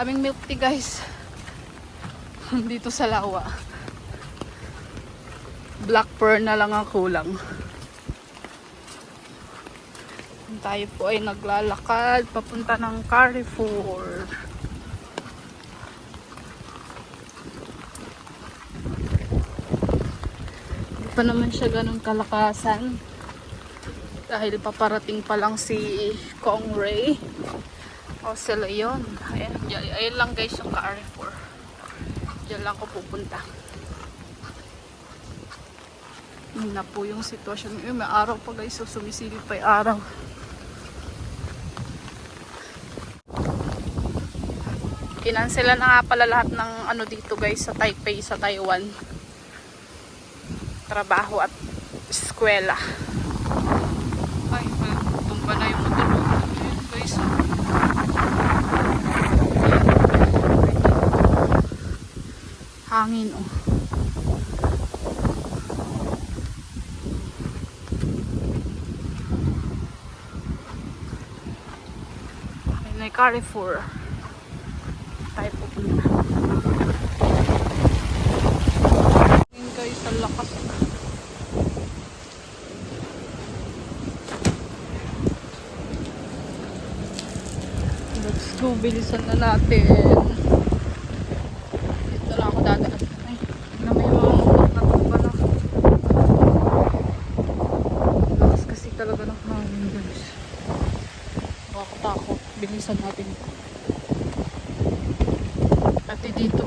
Daming milk tea guys. Dito sa lawa. Black pearl na lang ang kulang. Tayo po ay naglalakad papunta ng Carrefour. Hindi pa naman siya ganun kalakasan. Dahil paparating pa lang si Kong Ray. O sila yun. Ayan, ayan lang guys yung Carrefour. Diyan lang ko pupunta. Yun na po yung sitwasyon. Yun, may araw pa guys. So sumisilip pa yung araw. Kinansela na nga pala lahat ng ano dito guys sa Taipei, sa Taiwan. Trabaho at eskwela. Ay, tumba na yung motor. Ayun guys. oh. Hangin oh. Na yung Carrefour. Tayo pupunta. Ayun guys, ang lakas. Let's go, bilisan na natin. Walang hangin guys. Nakakatakot. Bilisan natin. Pati dito.